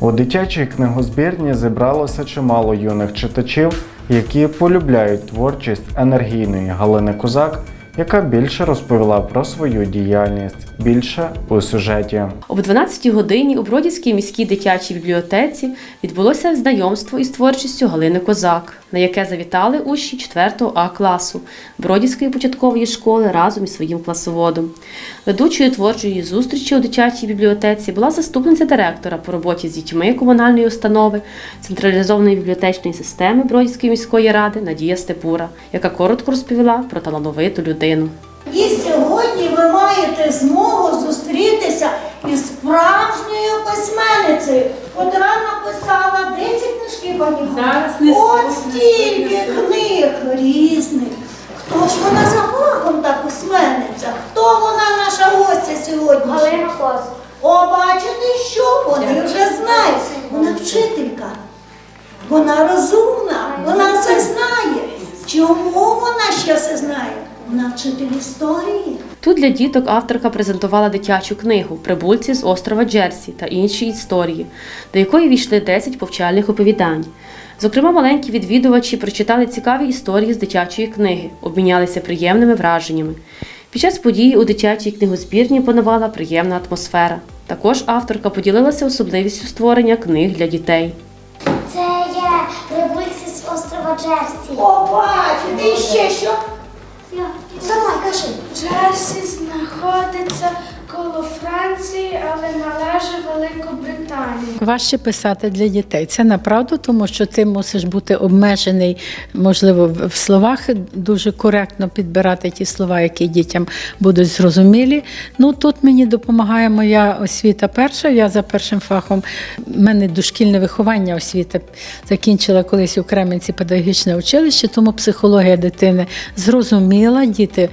У дитячій книгозбірні зібралося чимало юних читачів, які полюбляють творчість енергійної Галини Козак, яка більше розповіла про свою діяльність більше у сюжеті. Об 12 годині у Бродівській міській дитячій бібліотеці відбулося знайомство із творчістю Галини Козак, на яке завітали учні 4 А класу Бродівської початкової школи разом із своїм класоводом. Ведучою творчої зустрічі у дитячій бібліотеці була заступниця директора по роботі з дітьми комунальної установи централізованої бібліотечної системи Бродівської міської ради Надія Степура, яка коротко розповіла про талановиту людину. Ви маєте змогу зустрітися із справжньою письменницею, котра написала 10 книжки пані От стільки книг різних. Хто ж вона за фахом та письменниця? Хто вона наша гостя сьогодні? Галина Коз. О, бачите, що вони вже знають. Вона вчителька. Вона розумна, вона все знає. Чому вона ще все знає? Вона вчитель історії. Тут для діток авторка презентувала дитячу книгу Прибульці з острова Джерсі та інші історії, до якої війшли 10 повчальних оповідань. Зокрема, маленькі відвідувачі прочитали цікаві історії з дитячої книги, обмінялися приємними враженнями. Під час події у дитячій книгозбірні панувала приємна атмосфера. Також авторка поділилася особливістю створення книг для дітей. Це є прибульці з острова Джерсі. О, бачите, і ще що? Давай. Джерсі знаходиться коло Франції, але належить Великобританії. Важче писати для дітей. Це направду, тому що ти мусиш бути обмежений, можливо, в словах дуже коректно підбирати ті слова, які дітям будуть зрозумілі. Ну тут мені допомагає моя освіта перша. Я за першим фахом в мене дошкільне виховання освіта закінчила колись у Кременці педагогічне училище, тому психологія дитини зрозуміла, діти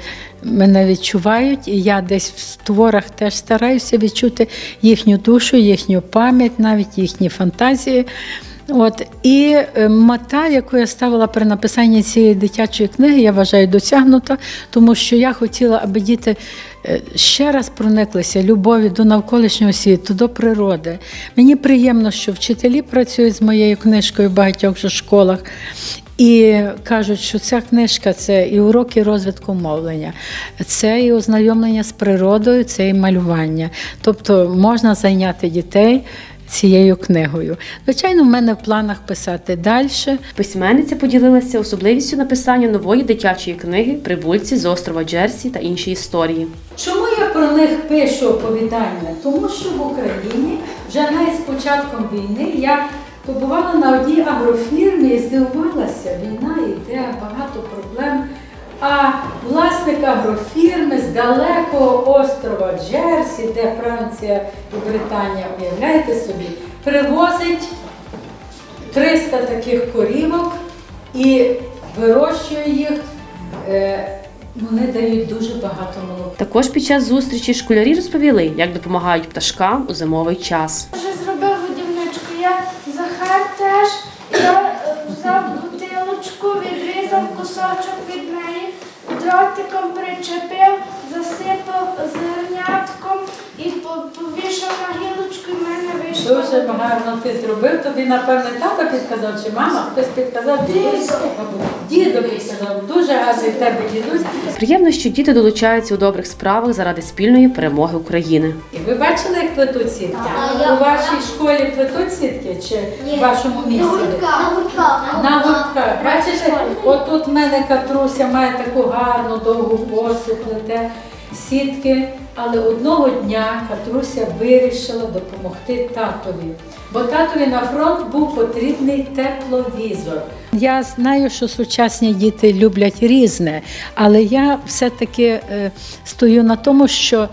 мене відчувають, і я десь в творах теж стараюся відчути їхню душу, їхню пам'ять, навіть їхні фантазії. От і е, мета, яку я ставила при написанні цієї дитячої книги, я вважаю досягнута, тому що я хотіла, аби діти ще раз прониклися любові до навколишнього світу, до природи. Мені приємно, що вчителі працюють з моєю книжкою в багатьох школах. І кажуть, що ця книжка це і уроки розвитку мовлення, це і ознайомлення з природою, це і малювання. Тобто можна зайняти дітей цією книгою. Звичайно, в мене в планах писати далі. Письменниця поділилася особливістю написання нової дитячої книги Прибульці з острова Джерсі та інші історії. Чому я про них пишу оповідання? Тому що в Україні вже навіть з початком війни я побувала на одній агрофірмі і здивувалася, війна йде, багато проблем. А власник агрофірми з далекого острова Джерсі, де Франція і Британія, уявляєте собі, привозить 300 таких корівок і вирощує їх. Е, Вони дають дуже багато молока. Також під час зустрічі школярі розповіли, як допомагають пташкам у зимовий час. Вже зробив годівничку. Я Захар теж. Дротиком причепив, засипав зернятком і по- повішав на гілочку, і в мене вийшло. Дуже гарно ти зробив. Тобі, напевне, тато підказав, чи мама, хтось підказав. Дідо підказав. Дуже гарний в тебе дідусь. Приємно, що діти долучаються у добрих справах заради спільної перемоги України. І ви бачили, як плетуть сітки? Так. У вашій школі плетуть сітки чи в вашому місці? На гуртках. На гуртках. Бачите, отут в мене Катруся має таку гарну довгу косу, плете сітки. Але одного дня Катруся вирішила допомогти татові, бо татові на фронт був потрібний тепловізор. Я знаю, що сучасні діти люблять різне, але я все-таки е, стою на тому, що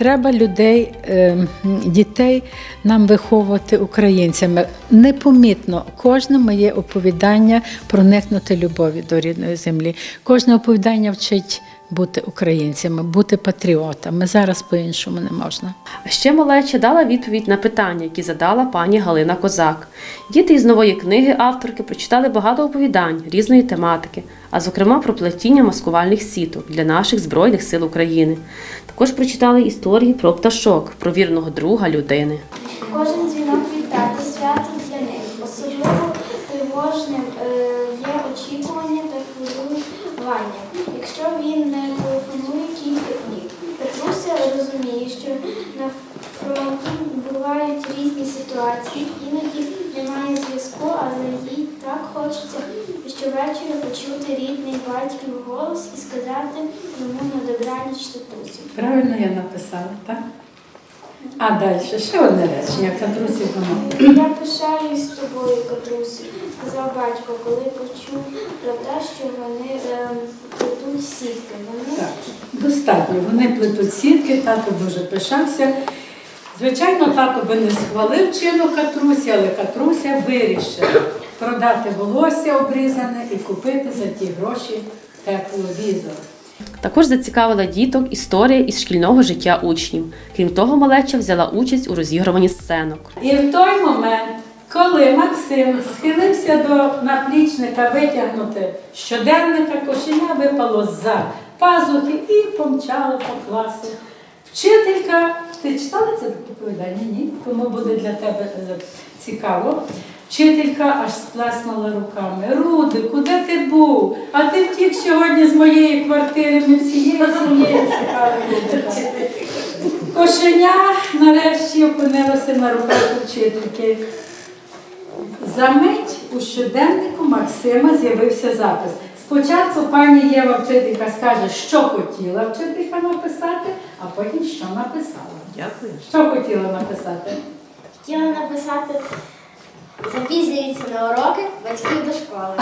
Треба людей, е, дітей нам виховувати українцями. Непомітно кожне моє оповідання проникнути любові до рідної землі. Кожне оповідання вчить бути українцями, бути патріотами. Зараз по-іншому не можна. Ще малеча дала відповідь на питання, які задала пані Галина Козак. Діти із нової книги авторки прочитали багато оповідань різної тематики, а зокрема про плетіння маскувальних сіток для наших збройних сил України. Також прочитали історії про пташок, про вірного друга людини. Кожен дзвінок вітати свято для них. Особливо тривожним е, є очікування та хвилювання. Якщо він не телефонує кілька днів, Петруся розуміє, що на фронті бувають різні ситуації, іноді немає зв'язку, але їй так хочеться щовечора почути рідний батьків голос і сказати йому на добраніч татусю. Правильно я написала, так? А далі ще одне речення, Катрусі дома. Я пишаюсь тобою, Катрусю, сказав батько, коли почув про те, що вони ем, плетуть сітки. Вони Так, достатньо. Вони плетуть сітки, тато дуже пишався. Звичайно, тато би не схвалив чину Катрусі, але Катруся вирішила продати волосся обрізане і купити за ті гроші тепловізор. Також зацікавила діток історія із шкільного життя учнів. Крім того, малеча взяла участь у розігруванні сценок. І в той момент, коли Максим схилився до наплічника витягнути щоденника, кошеня випало за пазухи і помчало по класу. Вчителька, ти читала це оповідання? Ні? Тому буде для тебе е, цікаво. Вчителька аж сплеснула руками. Рудику, де ти був? А ти втік сьогодні з моєї квартири, ми всією сім'єю шукали Рудика. Кошеня нарешті опинилося на руках вчительки. За мить у щоденнику Максима з'явився запис. Спочатку пані Єва вчителька скаже, що хотіла вчителька написати, а потім що написала. Дякую. Що хотіла написати? Хотіла написати запізнюється на уроки батьків до школи.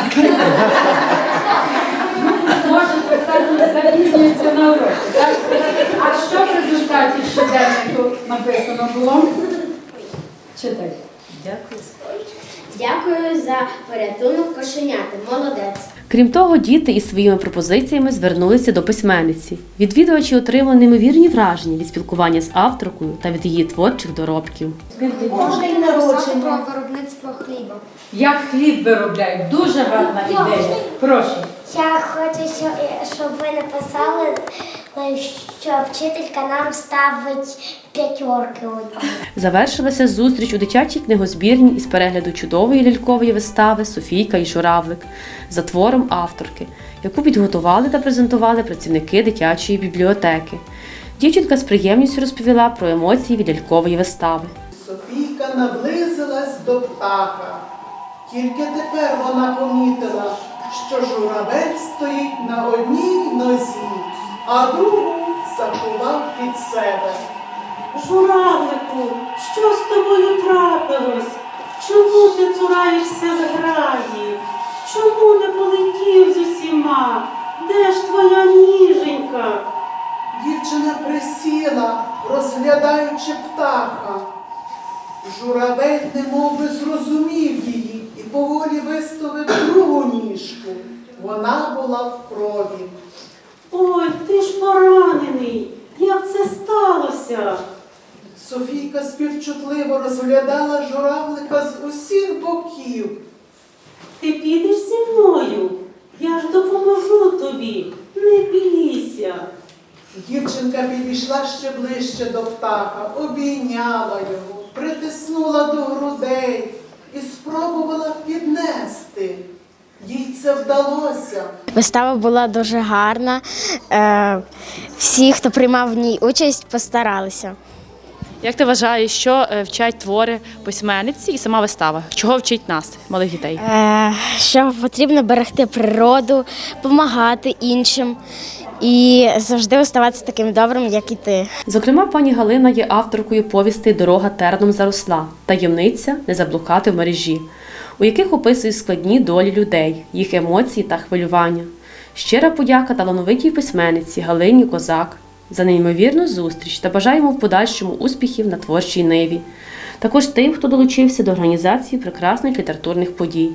Може писати запізнюється на уроки. Так? А що в результаті щоденнику написано було? Читай. Дякую за порятунок кошеняти. Молодець. Крім того, діти із своїми пропозиціями звернулися до письменниці. Відвідувачі отримали неймовірні враження від спілкування з авторкою та від її творчих доробків. Може день народження. про виробництво хліба. Як хліб виробляють, дуже гарна ідея. Прошу. Я хочу, щоб, щоб ви написали, що вчителька нам ставить п'ятерки. Завершилася зустріч у дитячій книгозбірні із перегляду чудової лялькової вистави Софійка і Журавлик за твором авторки, яку підготували та презентували працівники дитячої бібліотеки. Дівчинка з приємністю розповіла про емоції від лялькової вистави. Софійка наблизилась до птаха. Тільки тепер вона помітила, що журавель стоїть на одній нозі, а другу заховав під себе. Журавлику, що з тобою трапилось? Чому ти цураєшся з граї? Чому не полетів з усіма? Де ж твоя ніженька? Дівчина присіла, розглядаючи птаха. Журавель немов би зрозумів її і поволі виставив другу ніжку. Вона була в крові. Ой, ти ж поранений. Як це сталося? Софійка співчутливо розглядала журавлика з усіх боків. Ти підеш зі мною? Я ж допоможу тобі. Не бійся. Дівчинка підійшла ще ближче до птаха, обійняла його, притиснула до грудей і спробувала піднести. Їй це вдалося. Вистава була дуже гарна. Е, всі, хто приймав в ній участь, постаралися. Як ти вважаєш, що е, вчать твори письменниці і сама вистава? Чого вчить нас, малих дітей? Е, що потрібно берегти природу, допомагати іншим і завжди оставатися таким добрим, як і ти. Зокрема, пані Галина є авторкою повістей Дорога терном заросла, таємниця не заблукати в мережі, у яких описують складні долі людей, їх емоції та хвилювання. Щира подяка талановитій письменниці Галині Козак за неймовірну зустріч та бажаємо в подальшому успіхів на творчій ниві. Також тим, хто долучився до організації прекрасних літературних подій.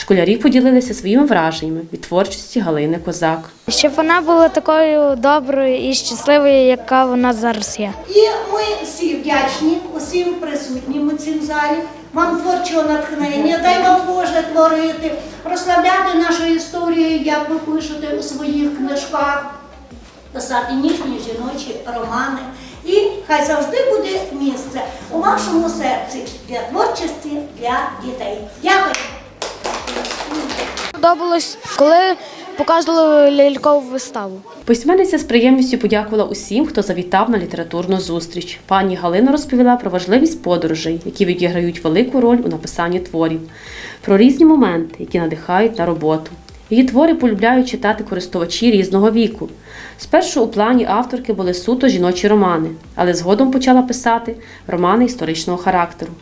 Школярі поділилися своїми враженнями від творчості Галини Козак. Щоб вона була такою доброю і щасливою, яка вона зараз є. І ми всі вдячні усім присутнім у цім залі. Вам творчого натхнення, дай вам Боже творити, прославляти нашу історію, як ви пишете у своїх книжках, писати ніжні жіночі романи. І хай завжди буде місце у вашому серці для творчості для дітей. Дякую. Подобалось, коли показували лялькову виставу. Письменниця з приємністю подякувала усім, хто завітав на літературну зустріч. Пані Галина розповіла про важливість подорожей, які відіграють велику роль у написанні творів, про різні моменти, які надихають на роботу. Її твори полюбляють читати користувачі різного віку. Спершу у плані авторки були суто жіночі романи, але згодом почала писати романи історичного характеру.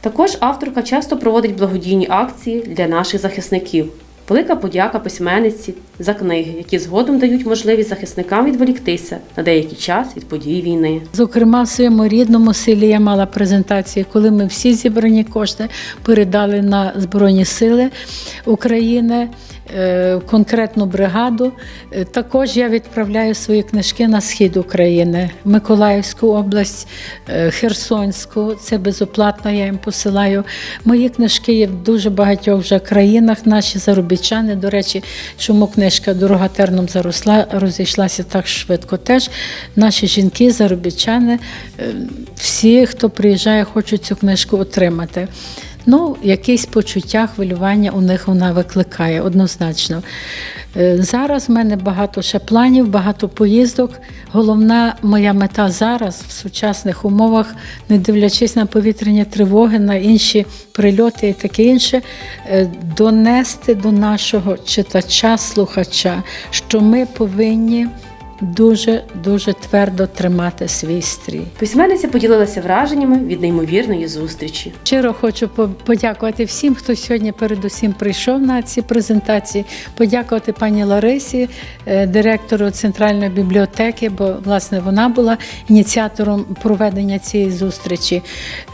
Також авторка часто проводить благодійні акції для наших захисників. Велика подяка письменниці за книги, які згодом дають можливість захисникам відволіктися на деякий час від подій війни. Зокрема, в своєму рідному селі я мала презентацію, коли ми всі зібрані кошти передали на Збройні Сили України, конкретну бригаду. Е, Також я відправляю свої книжки на схід України, Миколаївську область, е, Херсонську. Це безоплатно, я їм посилаю. Мої книжки є в дуже багатьох вже країнах. Наші заробітчани. До речі, чому книжка Дорога терном заросла, розійшлася так швидко. Теж наші жінки, заробітчани, е, всі, хто приїжджає, хочуть цю книжку отримати. Ну, якісь почуття, хвилювання у них вона викликає однозначно. Е, Зараз в мене багато ще планів, багато поїздок. Головна моя мета зараз в сучасних умовах, не дивлячись на повітряні тривоги, на інші прильоти і таке інше, е, донести до нашого читача, слухача, що ми повинні дуже дуже твердо тримати свій стрій. Письменниця поділилася враженнями від неймовірної зустрічі. Щиро хочу по- подякувати всім, хто сьогодні передусім прийшов на ці презентації. Подякувати пані Ларисі, е, директору центральної бібліотеки, бо власне вона була ініціатором проведення цієї зустрічі.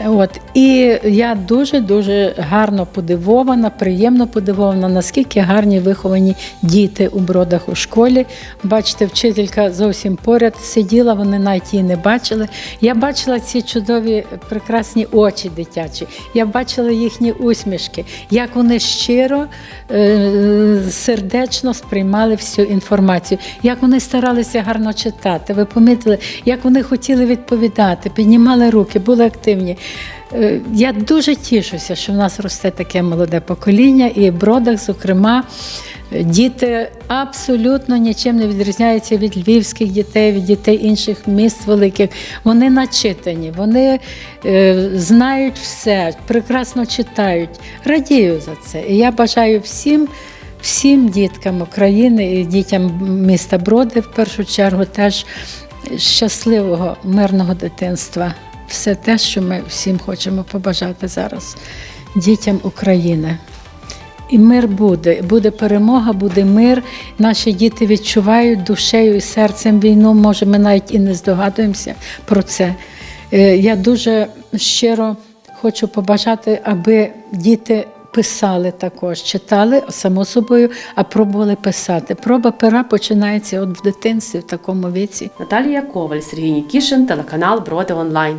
От і я дуже дуже гарно подивована, приємно подивована, наскільки гарні виховані діти у бродах у школі. Бачите, вчителька зовсім поряд сиділа, вони навіть її не бачили. Я бачила ці чудові прекрасні очі дитячі. Я бачила їхні усмішки, як вони щиро, е, сердечно сприймали всю інформацію, як вони старалися гарно читати. Ви помітили, як вони хотіли відповідати, піднімали руки, були активні. Е, Я дуже тішуся, що в нас росте таке молоде покоління, і в бродах, зокрема, е, діти абсолютно нічим не відрізняються від львівських дітей, від дітей інших міст великих. Вони начитані, вони е, знають все, прекрасно читають. Радію за це. І я бажаю всім. Всім діткам України і дітям міста Броди в першу чергу теж щасливого, мирного дитинства. Все те, що ми всім хочемо побажати зараз дітям України. І мир буде, буде перемога, буде мир. Наші діти відчувають душею і серцем війну. Може, ми навіть і не здогадуємося про це. Е, Я дуже щиро хочу побажати, аби діти писали також, читали само собою, а пробували писати. Проба пера починається от в дитинстві, в такому віці. Наталія Коваль, Сергій Нікішин, телеканал Броди Онлайн.